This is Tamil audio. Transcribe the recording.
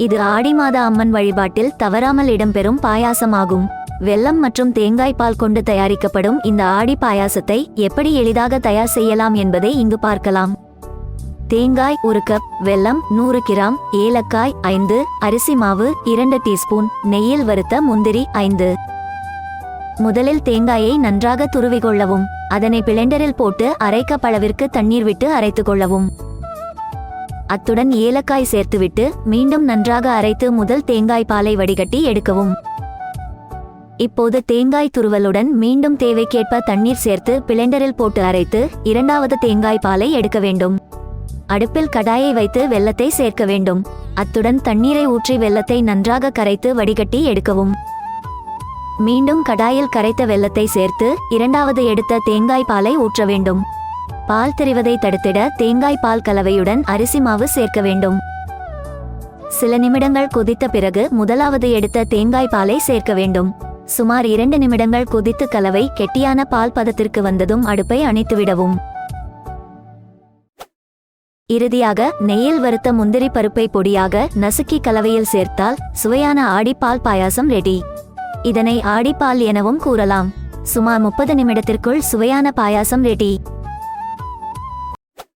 இது ஆடி மாத அம்மன் வழிபாட்டில் தவறாமல் இடம்பெறும் பாயாசமாகும். வெல்லம் மற்றும் தேங்காய் பால் கொண்டு தயாரிக்கப்படும் இந்த ஆடி பாயாசத்தை எப்படி எளிதாக தயார் செய்யலாம் என்பதை இங்கு பார்க்கலாம். தேங்காய் ஒரு கப் வெல்லம் நூறு கிராம் ஏலக்காய் ஐந்து அரிசி மாவு இரண்டு டீஸ்பூன் நெய்யில் வறுத்த முந்திரி ஐந்து. முதலில் தேங்காயை நன்றாக துருவிக்கொள்ளவும் அதனை பிளெண்டரில் போட்டு அரை பளவிற்கு தண்ணீர் விட்டு அரைத்துக் கொள்ளவும். அத்துடன் ஏலக்காய் சேர்த்துவிட்டு மீண்டும் நன்றாக அரைத்து முதல் தேங்காய் பாலை வடிகட்டி எடுக்கவும். இப்போது தேங்காய் துருவலுடன் மீண்டும் தேவைக்கேற்ப தண்ணீர் சேர்த்து பிளெண்டரில் போட்டு அரைத்து இரண்டாவது தேங்காய் பாலை எடுக்க வேண்டும். அடுப்பில் கடாயை வைத்து வெல்லத்தை சேர்க்க வேண்டும். அத்துடன் தண்ணீரை ஊற்றி வெல்லத்தை நன்றாக கரைத்து வடிகட்டி எடுக்கவும். மீண்டும் கடாயில் கரைத்த வெல்லத்தை சேர்த்து இரண்டாவது எடுத்த தேங்காய் பாலை ஊற்ற வேண்டும். பால் தெரிவதை தடுத்திட தேங்காய் பால் கலவையுடன் அரிசி மாவு சேர்க்க வேண்டும். சில நிமிடங்கள் கொதித்த பிறகு முதலாவது எடுத்த தேங்காய் பாலை சேர்க்க வேண்டும். சுமார் இரண்டு நிமிடங்கள் கொதித்து கலவை கெட்டியான பால் பதத்திற்கு வந்ததும் அடுப்பை அணைத்துவிடவும் இறுதியாக நெய்யில் வறுத்த முந்திரி பருப்பை பொடியாக நசுக்கி கலவையில் சேர்த்தால் சுவையான ஆடிப்பால் பாயாசம் ரெடி. இதனை ஆடிப்பால் எனவும் கூறலாம். சுமார் முப்பது நிமிடத்திற்குள் சுவையான பாயாசம் ரெடி.